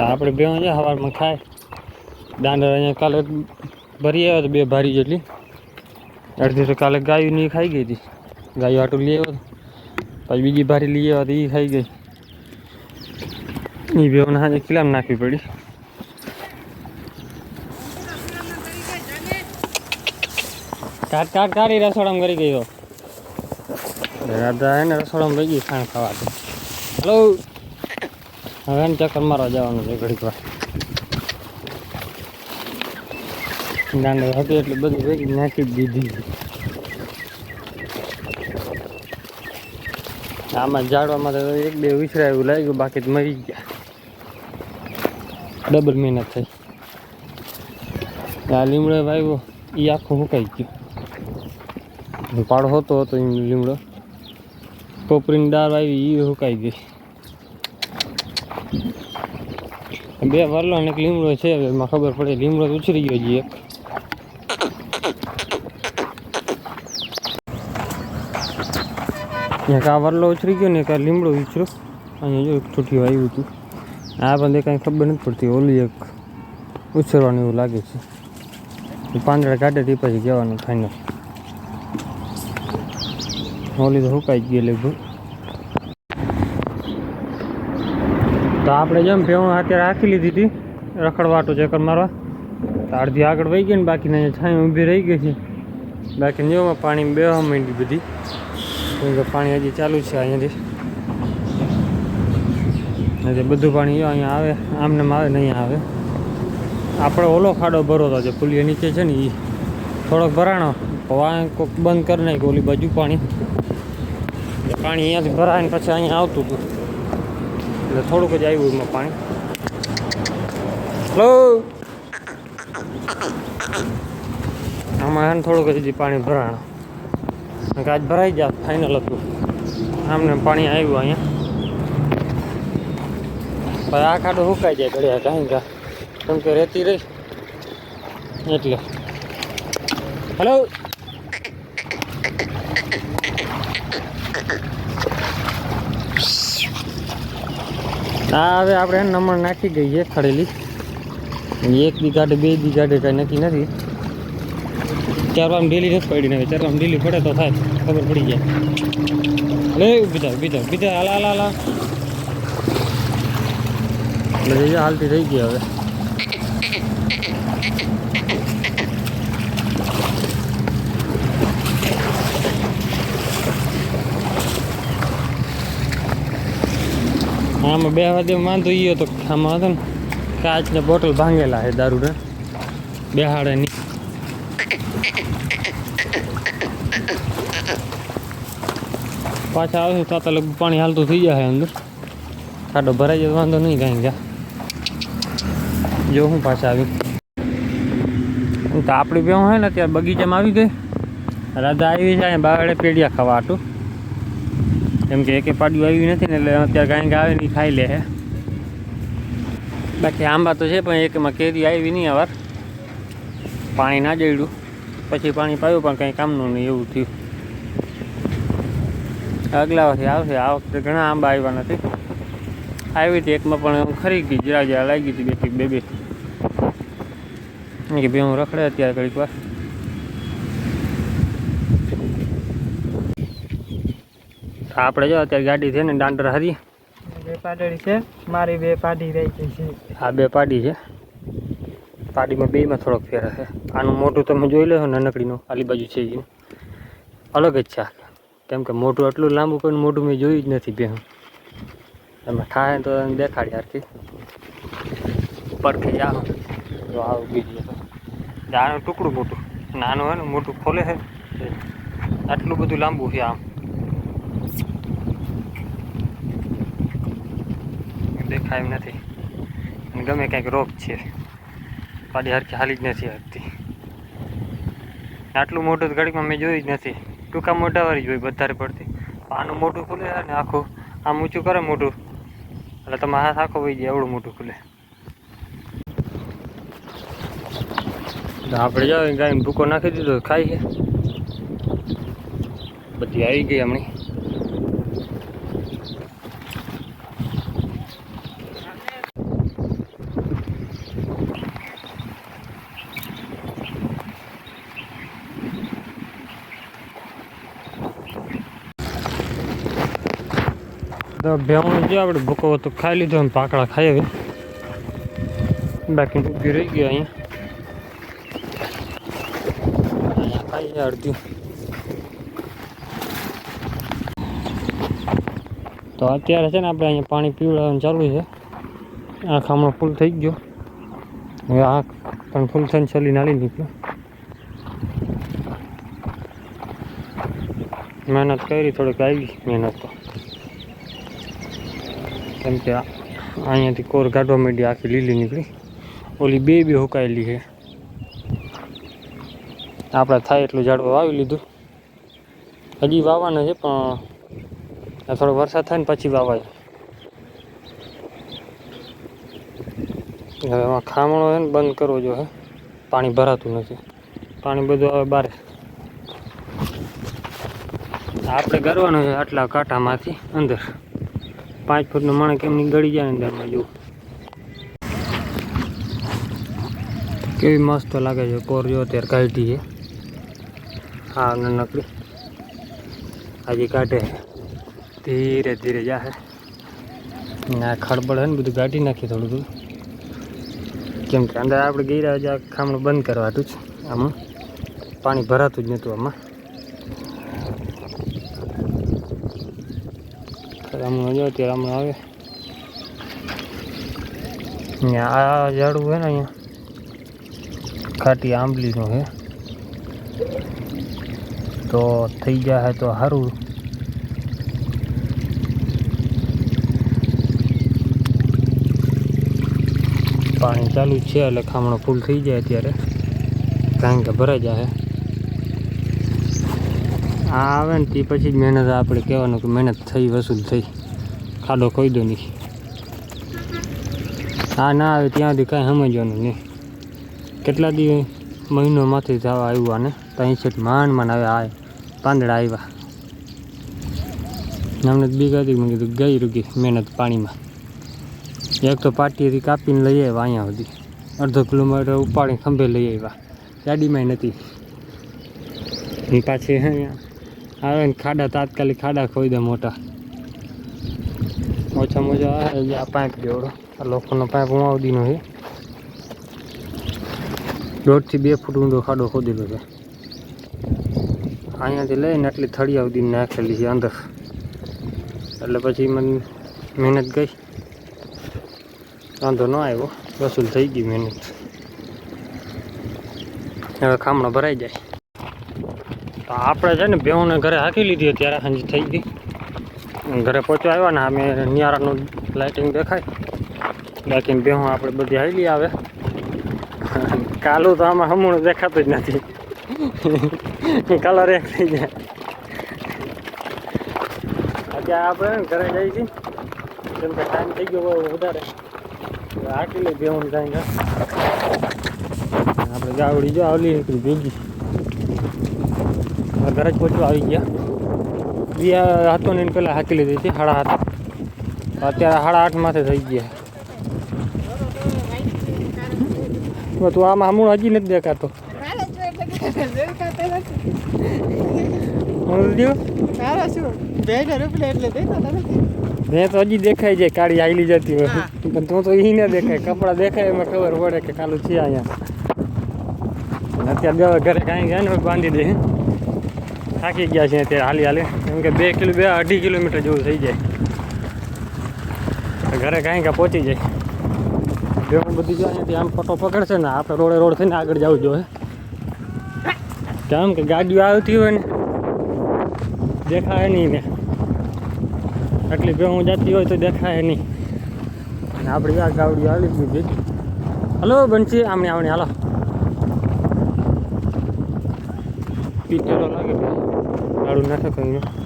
આપણે બે અહીંયા સવારમાં ખાય. દાંડર અહીંયા કાલે ભરી આવ્યો હતો, બે ભારી જેટલી. અડધી તો કાલે ગાયું નહીં ખાઈ ગઈ હતી. ગાયું આટું લઈ આવ્યો પછી બીજી ભારી લઈ આવ્યો એ ખાઈ ગઈ. એ બેઓને હાજે કિલામ નાખવી પડી. કાટ કાટ કાઢી રસોડામાં કરી ગયો રાધા એને રસોડામાં લઈ ગઈ ખાણ ખાવા. તો હલો હવે એને ચક્કર મારવા જવાનું છે ઘડીક વાર. હતી એટલે બધું ભેગી નાખી જ દીધી આમાં ઝાડવામાં તો એક બે વિસરા એવું લાગ્યું, બાકી મરી ગયા. ડબલ મહેનત થઈ. આ લીમડો વાવ્યો એ આખો સુકાઈ ગયો. પાડો હોતો હતો લીમડો. કોપરીની દાળ આવી એ સુકાઈ ગઈ. બે વરલો અને એક લીમડો છે એમાં ખબર પડે. લીમડો તો ઉછરી ગયો છે એક. આ વરલો ઉછરી ગયો ને એક આ લીમડો ઉછરો અહીંયા જો એક ઠૂઠિયું આવ્યું હતું. આ પણ કાંઈ ખબર નથી પડતી, ઓલી એક ઉછરવાનું એવું લાગે છે. પાંદડા કાઢે તે પછી જવાનું ફાઇનલ ઓલી તો સુકાઈ ગઈ લગભગ. તો આપણે જેમ ભેવું અત્યારે રાખી લીધી હતી. રખડવાટો ચક્કર મારવા. તો અડધી આગળ વહી ગઈ ને બાકીને અહીંયા છાંય ઊભી રહી ગઈ છે. બાકી જેમાં પાણી બેવા માંડી બધી. કેમ કે પાણી હજી ચાલુ છે અહીંયાથી. એટલે બધું પાણી જો અહીંયા આવે. આમને આવે ને અહીંયા આવે. આપણે ઓલો ખાડો ભરો હતો જે પુલિયા નીચે છે ને એ થોડોક ભરાણો. વાં કોક બંધ કરી નાખ્યું ઓલી બાજુ પાણી. એટલે પાણી અહીંયાથી ભરાય ને પછી અહીંયા આવતું હતું. એટલે થોડુંક જ આવ્યું એમાં પાણી. હલો? આમાં હે ને થોડુંક હજી પાણી ભરાણ. આજ ભરાઈ જાય ફાઇનલ હતું. આમને પાણી આવ્યું અહીંયા. પણ આ ખાડો સુકાઈ જાય ઘડિયા કાંઈ કા. કેમ કે રહેતી રહી. એટલે. હલો? હા હવે આપણે નમણ નાખી ગઈ ખડેલી. એક બી ગાડે બે બી ગાડે કાંઈ નક્કી નથી. ચાર આમ ડેલી નથી પડી ચાર આમ ડેલી પડે તો થાય. ખબર પડી જાય. અરે બીજા બીજા બીજા હાલા હાલા હાલા એટલે હાલતી થઈ ગઈ હવે. આમાં બે વાગે વાંધો એ હતો આમાં હતો ને, કાચના બોટલ ભાંગેલા છે દારૂને. બેહાડે ની. પાછા આવશે તો તો લગભગ પાણી હાલતું થઈ જશે અંદર. ખાડો ભરાઈ જાય વાંધો નહીં કાંઈ ગયા જો હું પાછા આવી. તો આપણી બે હોય ને ત્યાં બગીચામાં આવી ગઈ. રાધા આવી જાય બાવડે પેડિયા ખાવા હાટું. કેમ કે એકે પાડ્યું આવ્યું નથી ને એટલે અત્યારે કાંઈ આવે નહીં ખાઈ લે બાકી આંબા તો છે, પણ એકમાં કેરી આવી નહીં અવાર પાણી ના જડ્યું પછી પાણી પાયું, પણ કંઈ કામનું નહીં, એવું થયું. આગલા વખતે આવશે, આ વખતે ઘણા આંબા આવ્યા નથી. આવી હતી એકમાં પણ ખરી ગઈ, જરા જરા લાગી હતી બે બે બે કે ભાઈ હું રખડે અત્યારે ઘડીક વાર. આપણે જો અત્યારે ગાડી છે ને દાંડર હરી. બે પાટડી છે. મારી બે પાડી રહી ગઈ છે. આ બે પાડી છે. પાડીમાં બેમાં થોડોક ફેર છે આનું મોટું તમે જોઈ લો નાનકડીનું. આલી બાજુ છે એ અલગ જ છે. કેમ કે મોટું આટલું લાંબુ કોઈ મોટું મેં જોયું જ નથી બે તમે થાય તો એને દેખાડી આરથી પરથી જાઓ. જો આવું બીજું તો. આનું ટુકડું મોટું. નાનું હોય ને મોટું ખોલે છે. આટલું બધું લાંબુ છે આમ. દેખાય એમ નથી. અને ગમે કાંઈક રોગ છે. પાડી હરખી હાલી જ નથી હરતી આટલું મોટું તો ઘડીકમાં મેં જોયું જ નથી. ટૂંકા મોઢાવાળી જોઈ વધારે પડતી. આનું મોટું ખુલે અને આખું. આમ ઊંચું કરે મોટું એટલે તમે હાથ આખો વહી જાય, એવડું મોટું ખુલે. આપણે જાવ ગાયને ભૂકો નાખી દીધો, ખાઈ ગયા બધી આવી ગઈ હમણાં. તો ભેહું જો આપણે ભૂકો તો ખાઈ લીધો અને પાકડા ખાઈ હવે બાકી ઊભી રહી ગયો અહીંયા. અહીંયા ખાઈએ અડધી. તો અત્યારે છે ને આપણે અહીંયા પાણી પીવડાવવાનું ચાલુ છે. આંખ હમણાં ફૂલ થઈ ગયો. હવે આંખ પણ ફૂલ થઈને છલી નાલી નીકળ્યો મહેનત કરી, થોડીક આવી મહેનત તો. કેમ કે અહીંયાથી કોર કાઢવા માંડી, આખી લીલી નીકળી. ઓલી બે બે હુકાયેલી છે. આપણે થાય એટલું ઝાડવા વાવી લીધું. હજી વાવવાના છે, પણ થોડો વરસાદ થાય ને પછી વાવાય. હવે એમાં ખામણો છે ને બંધ કરવો જોઈએ પાણી ભરાતું નથી. પાણી બધું આવે બારે. આપણે કરવાનું છે આટલા કાંટામાંથી અંદર. પાંચ ફૂટનો માણસ કેમની ગળી જાય અંદરમાં જવું કેવી મસ્ત લાગે છે, કોર જો અત્યારે કાઢી છે. હા નકડી આજે કાઢે. ધીરે ધીરે જાહે. ના ખડબડ હે ને બધું કાઢી નાખી થોડું થોડું. કેમ કે અંદર આપણે ગીરા જ ખામણું બંધ કરવાતું જ. આમાં પાણી ભરાતું જ નહોતું આમાં. હમણાં જો અત્યારે હમણાં આવે. અહીંયા આ ઝાડું છે ને અહીંયા? ખાટી આંબલીનું છે તો થઈ જાય તો સારું પાણી ચાલુ છે એટલે ખામણો ફૂલ થઈ જાય અત્યારે. કારણ કે ભરાઈ જાય આવે ને તે પછી જ મહેનત આપણે કહેવાનું કે મહેનત થઈ, વસૂલ થઈ. ખાડો ખોઈ દો નહીં. આ ના આવે ત્યાં સુધી કાંઈ સમજવાનું નહીં. કેટલા દી મહિનો માંથી થવા આવ્યું આને ત્યાં છે માંડ માંડ આવે આ પાંદડા આવ્યા. અમને તો બીક હતી, મેં કીધું ગઈ રૂકી મહેનત પાણીમાં. એક તો પાટીથી કાપીને લઈ આવ્યા અહીંયા સુધી. અડધો કિલોમીટર ઉપાડીને ખંભે લઈ આવ્યા. ગાડીમાં નથી. ને પાછી હે અહીંયા આવે ને ખાડા, તાત્કાલિક ખાડા ખોઈ દે મોટા. ઓછા ઓછા આવે આ પાઇપ જેવડો. આ લોકોનો પાઇપ ઉમાવદીનો છે. દોઢથી બે ફૂટ ઊંડો ખાડો ખોદેલો છે. અહીંયાથી લઈને આટલી થળી આવતી નાખેલી છે અંદર. એટલે પછી મને મહેનત ગઈ. વાંધો ન આવ્યો. વસૂલ થઈ ગઈ મહેનત. હવે ખામણો ભરાઈ જાય. આપણે છે ને બેઉને ઘરે હાકી લીધી અત્યારે સાંજ થઈ ગઈ. ઘરે પહોંચવા આવ્યા ને અમે નિયારાનું લાઇટિંગ દેખાય. બાકી બેહું આપણે બધી હાલી આવે. કાલું તો આમાં હમણાં દેખાતું જ નથી. કલર એક થઈ જાય. અત્યારે આપણે ઘરે જઈએ છીએ. કેમ કે ટાઈમ થઈ ગયો વધારે. હાકી લઈ બેહું જાય આપણે ગાવડી જો આવલી નીકળી ભેગી. હવે ઘરે જ પહોંચવા આવી ગયા. બીજા હતો ને પહેલાં હાકી લીધી હતી સાડા હાથ અત્યારે સાડા આઠ માથે થઈ ગયા. તો આમાં હમણાં હજી નથી દેખાતો. મેં તો હજી દેખાય છે કાળી આઈલી જતી હોય. પણ તું તો ઈ ના દેખાય કપડા દેખાય એમાં ખબર પડે કે કાલું છે અહીંયા. અત્યારે ઘરે કાંઈ ગયા ને બાંધી દે. થાકી ગયા છે અત્યારે હાલી હાલી. કેમ કે બે કિલો બે અઢી કિલોમીટર જેવું થઈ જાય. ઘરે કાંઈ કાંઈ પહોંચી જાય. બેવું બધી જો અહીંયાથી આમ ફોટો પકડશે ને, આપણે રોડે રોડ થઈને આગળ જવું જોઈએ કેમ કે ગાડીઓ આવતી હોય ને, દેખાય નહીં ને. આટલી ભેહું જતી હોય તો દેખાય નહીં. અને આપણી આ ગાવડી આવી ગઈ ભેગી હલો બનશી આમણે આવને હાલો. પીટેલો લાગે ગાડું નાખે કંઈ